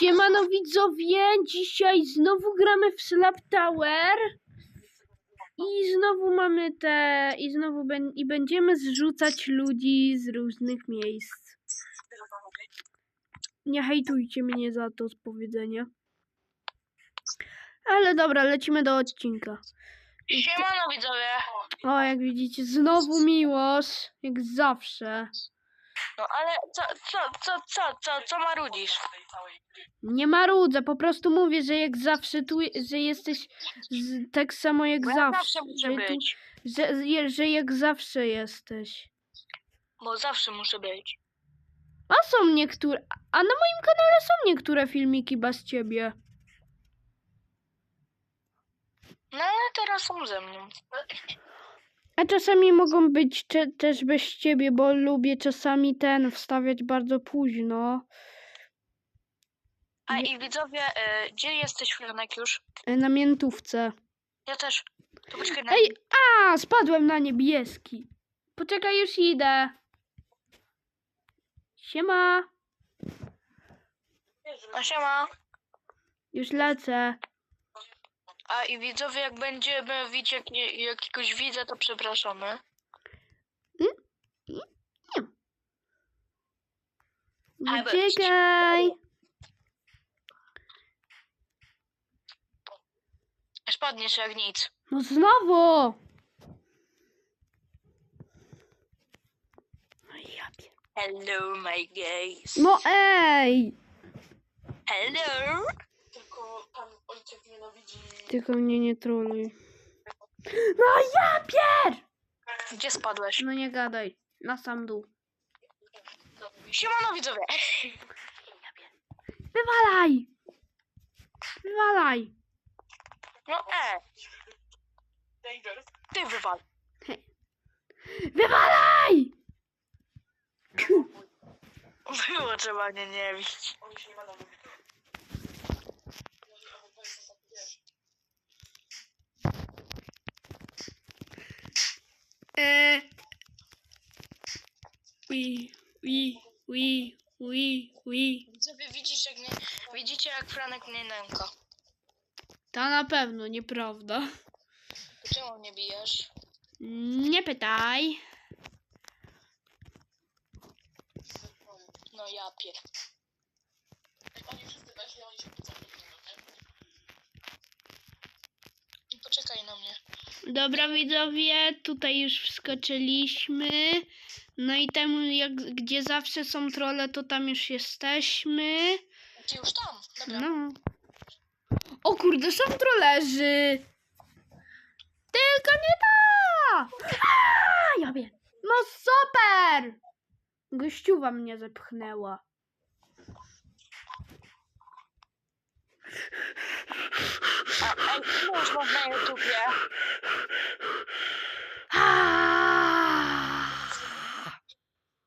Siemano widzowie, dzisiaj znowu gramy w Slap Tower i znowu mamy te i znowu ben, i będziemy zrzucać ludzi z różnych miejsc. Nie hejtujcie mnie za to z powiedzenia. Ale dobra, lecimy do odcinka. Siemano widzowie. O, jak widzicie, znowu miłość, jak zawsze. No ale co, co, co, co, co, co marudzisz? Nie marudzę, po prostu mówię, że jak zawsze tu, że jesteś z, tak samo jak Bo ja zawsze. zawsze muszę że, tu, być. że, je- że jak zawsze jesteś. Bo zawsze muszę być. A są niektóre, a na moim kanale są niektóre filmiki bez ciebie. No ale teraz są ze mną. A czasami mogą być też bez ciebie, bo lubię czasami ten wstawiać bardzo późno. A i widzowie, e, gdzie jesteś Franek już? e, Na miętówce. Ja też. To poczekaj na... Ej, a, spadłem na niebieski. Poczekaj, już idę. Siema, A siema. już lecę. A i widzowie, jak będziemy widzieć jak, nie- jakiegoś widza, to przepraszamy. Ale- czekaj. Spadniesz jak nic. No znowu. No ja pier... Hello my gays. No ej. Hello. Ojciec nienawidzi. Tylko mnie nie troluj. No ja pier... Gdzie spadłeś? No nie gadaj. Na sam dół. Siemano widzowie. Wywalaj. Wywalaj. No e, Danger. ty wywal. Wywalaj. Było trzeba mnie nie widzieć. Oni się nie będą lubić. E... Ui, ui, ui, ui, ui. Widzowie, widzisz jak mnie, widzicie jak Franek mnie nęka. To na pewno nieprawda. Czemu mnie bijesz? Nie pytaj. No ja pier... Oni wszyscy weszli, oni się pocałują. Poczekaj na mnie. Dobra widzowie, tutaj już wskoczyliśmy. No i tam, jak, gdzie zawsze są trole, to tam już jesteśmy. Ty już tam. Dobra. No. O kurde, są trollerzy! Tylko nie ta! A, ja wiem. No super! Gościuwa mnie zepchnęła. A, już masz na YouTubie? A!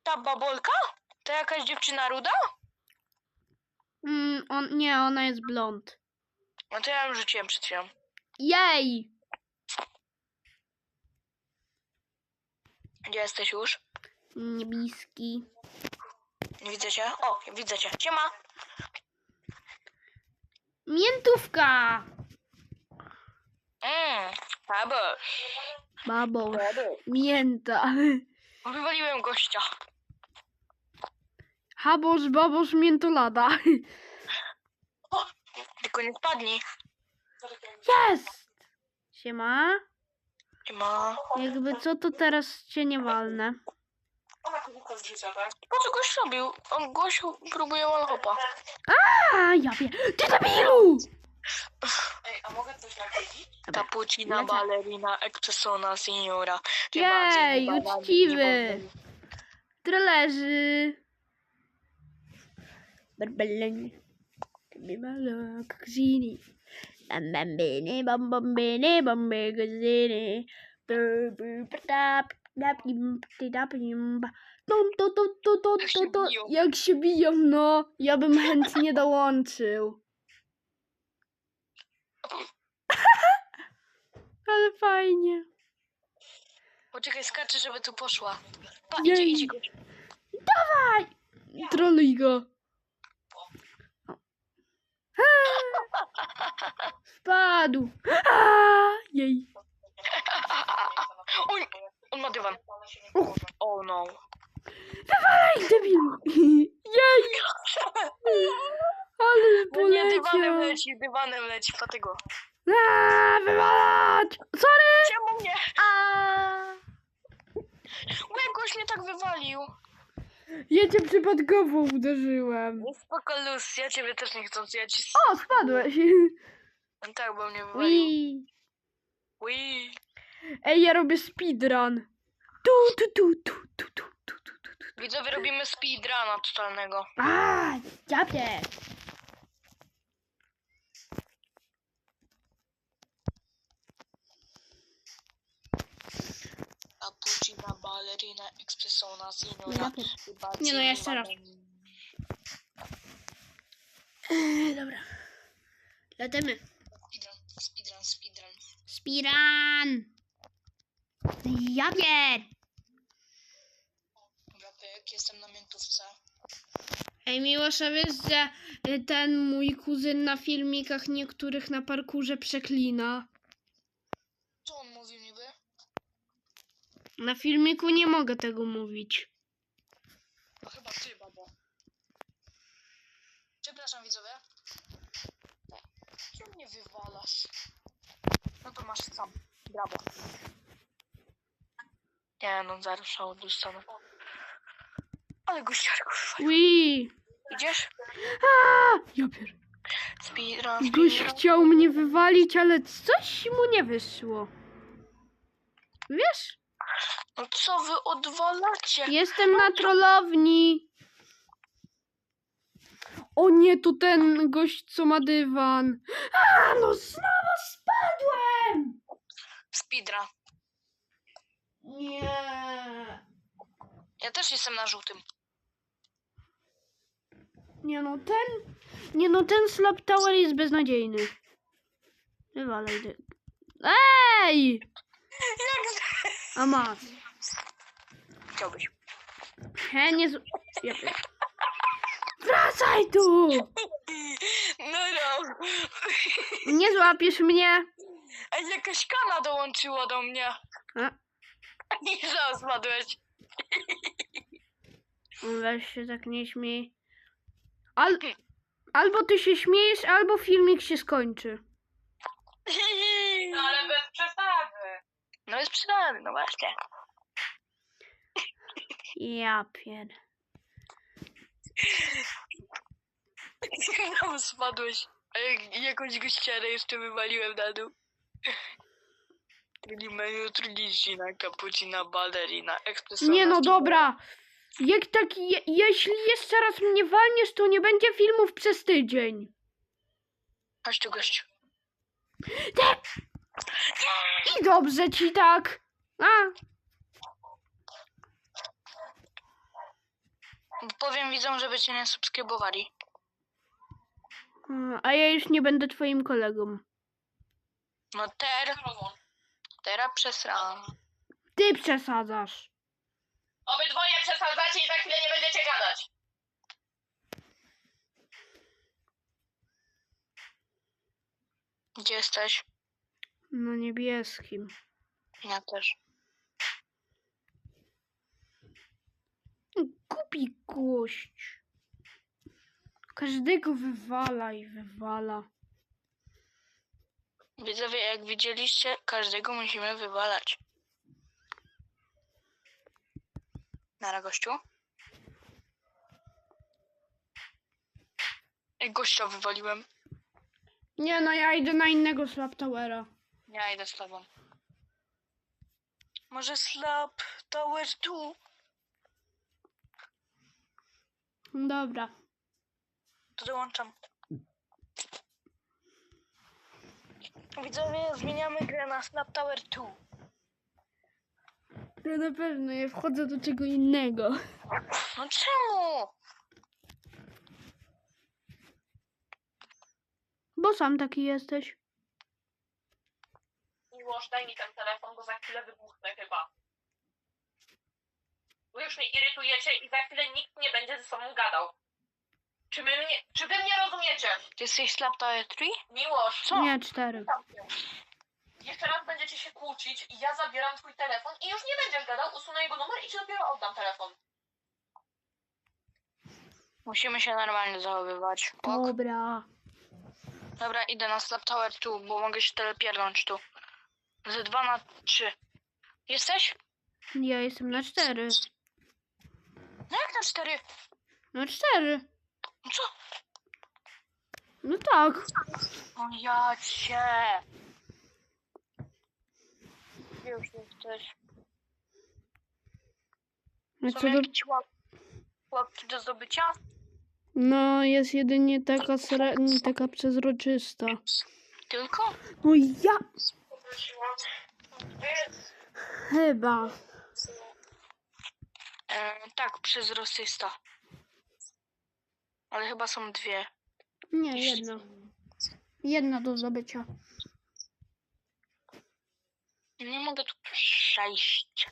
Ta babolka? To jakaś dziewczyna ruda? Mm, on, nie, ona jest blond. No to ja ją rzuciłem przed chwilą. Jej! Gdzie jesteś już? Niebieski. Nie widzę cię. O, widzę cię. Siema. Miętówka! Mmm, babosz. Babo. Mięta. Wywaliłem gościa. Habosz, babosz, miętolada. Tylko nie spadnij. Jest! Siema. Siema. Jakby co, to teraz cię nie walnę. Ona z życia, tak? Po co gość robił? On gość próbuje one-hopa. A, ja wiem. Ty debilu! Ej, a mogę coś nagrodzić? Cappuccina, Lecę. ballerina, expresona, signora. Jej, uczciwy. Trollerzy. Barbeleni. Bimalo, kakzini. Bam bam bene, bam bam bene, bam bam kakzini. Patap, to, to, to, to, to, to, jak się biją, no, ja bym chętnie dołączył. Ale fajnie. Poczekaj, skaczę, żeby tu poszła. Pa, Jej. idzie, idzie. Dawaj! Troluj go. Spadł. Jej. Dywan. Uch. Oh no. Ej, debilu. Jej. Ale No nie, dywanem poleciał. leci, dywanem leci, patygo. A, wywalać. Sorry. Czemu mnie? A. Jakoś mnie tak wywalił. Ja cię przypadkowo uderzyłem. Spoko, luz, ja ciebie też nie chcąc, ja ci... O, spadłeś. Tak, bo mnie wywalił. Ui. Ej, ja robię speedrun. Tu, tu, tu, tu, tu, tu, tu, tu, tu, tu. Widzowie, robimy speedruna totalnego. A, dziabie. Cappuccina, ballerina, espressona, signora. Nie no, jeszcze raz. Eee, dobra. Lecimy. Speedrun, speedrun, speedrun. Speedrun. Jabier. Rapek, jestem na miętówce. Ej, Miłosza, wiesz, że y, ten mój kuzyn na filmikach niektórych na parkurze przeklina? Co on mówił niby? Na filmiku nie mogę tego mówić. No chyba ty, babo. Przepraszam, widzowie. Czemu mnie wywalasz? No to masz sam. Brawo. Nie no, zaraz dostanę. Ale gościarku wywalił. Ui. Idziesz? A. Speedrun, Gość speedrun. chciał mnie wywalić, ale coś mu nie wyszło. Wiesz? No co wy odwalacie? Jestem na trollowni. O nie, to ten gość, co ma dywan. A, no znowu spadłem! Speedrun. Nie. Ja też jestem na żółtym. Nie no, ten... Nie no, ten Slap Tower jest beznadziejny. Wywalaj dy... Ej! Jak A masz. chciałbyś? He, nie z... Ja... pier- Wracaj tu! No no. Nie złapiesz mnie. Ej, jakaś kana dołączyła do mnie. A, I spadłeś. Weź się tak nie śmiej. Al... Albo ty się śmiejesz, albo filmik się skończy. No ale bez przesady. No jest przydany, no właśnie. Ja pier... No spadłeś. A jak, jakąś gościarę jeszcze wywaliłem na dół. Drugi menu, trudnicina, cappuccina, ballerina, ekspresowa. Nie no, dobra. Jak tak, je, jeśli jeszcze raz mnie walniesz, to nie będzie filmów przez tydzień. Chodź tu gościu. I dobrze ci tak. A, Powiem widzom, żeby cię nie subskrybowali. a ja już nie będę twoim kolegą. No ter, Rozłącz. teraz przesrałam. Ty przesadzasz. Obydwoje przesadzacie i za chwilę nie będziecie gadać. Gdzie jesteś? Na niebieskim. Ja też. Kupi gość. Każdego wywala i wywala. Widzowie, jak widzieliście, każdego musimy wywalać. Nara gościu. Ej, gościa wywaliłem. Nie no, ja idę na innego Slap Towera. Ja idę z tobą. Może slap tower tu? Dobra. To dołączam. Widzowie, zmieniamy grę na Snap Tower 2. To na pewno, ja wchodzę do czego innego. No czemu? Bo sam taki jesteś. Miłosz, daj mi ten telefon, bo za chwilę wybuchnę chyba. Bo już mnie irytujecie i za chwilę nikt nie będzie ze sobą gadał. Czy, my mnie, czy wy mnie rozumiecie? Ty jesteś Slap Tower 3? Miłość. Co? Nie, cztery. Jeszcze raz będziecie się kłócić i ja zabieram twój telefon i już nie będziesz gadał, usunę jego numer i ci dopiero oddam telefon. Musimy się normalnie zachowywać. Ok. Dobra. Dobra, idę na Slap Tower tu, bo mogę się telepierdnąć tu. Ze 2 na 3. Jesteś? Ja jestem na cztery. No jak na 4? Na cztery. Co? No tak. O ja cię. Już jesteś? A Są co do... jakieś łap... łapki do zdobycia? No, jest jedynie taka, sre... taka przezroczysta. Tylko? No ja... Chyba. E, tak, przezroczysta. Ale chyba są dwie. Nie, jedna. Jedna do zdobycia. Nie mogę tu przejść.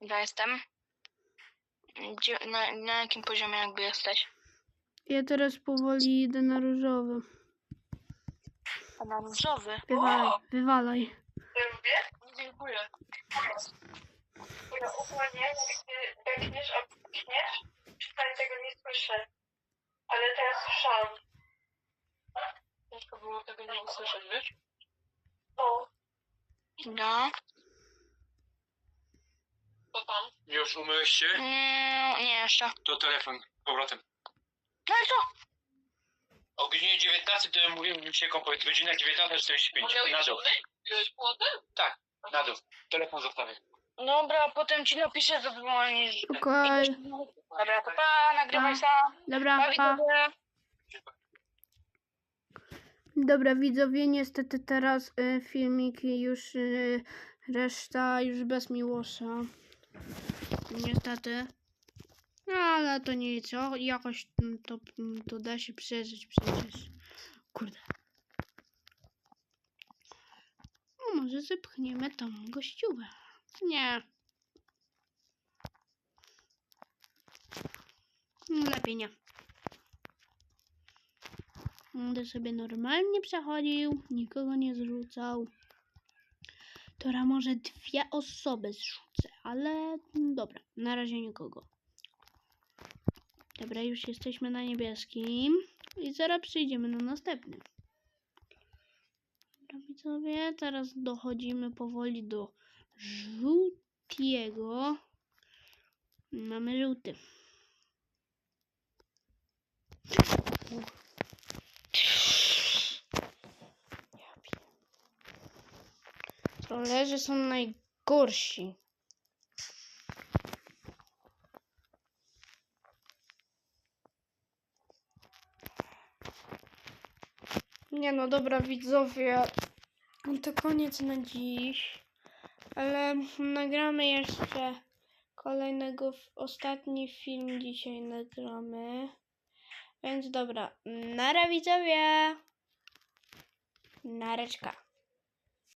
Ja jestem. Gdzie, na, na jakim poziomie jakby jesteś? Ja teraz powoli idę na różowy. A na różowy. Wywalaj, wywalaj. Lubię? Dziękuję. Ja ogólnie, jak albo pchniesz, wcale tego nie słyszę. Ale teraz słyszałam. Ciężko było tego nie usłyszeć, wiesz? O, No. co tam? Już umyłeś się? Mm, nie jeszcze. To telefon z powrotem. No i co? O godzinie 19 to mówiłem się komplet. Godzina 19.45. Na dół. Tak, na dół. Telefon zostawię. Dobra, potem ci napiszę, co dzwonisz. Okej. Dobra, to pa, nagrywaj Pa. sam. Dobra, Pa, pa. Dobra, widzowie, niestety teraz y, filmiki już y, reszta już bez Miłosza. Niestety. No, ale to nic, o, jakoś to, to da się przeżyć przecież. Kurde. No, może zepchniemy tą gościówę. Nie. Lepiej nie. Będę sobie normalnie przechodził, nikogo nie zrzucał. Tora może dwie osoby zrzucę, ale dobra, na razie nikogo. Dobra, już jesteśmy na niebieskim i zaraz przejdziemy na następny. Dobra, widzowie, teraz dochodzimy powoli do żółtiego. Mamy żółty. Trollerzy są najgorsi. Nie no, dobra widzowie, to koniec na dziś, ale nagramy jeszcze kolejnego, ostatni film dzisiaj nagramy. Więc dobra, nara widzowie, nareczka.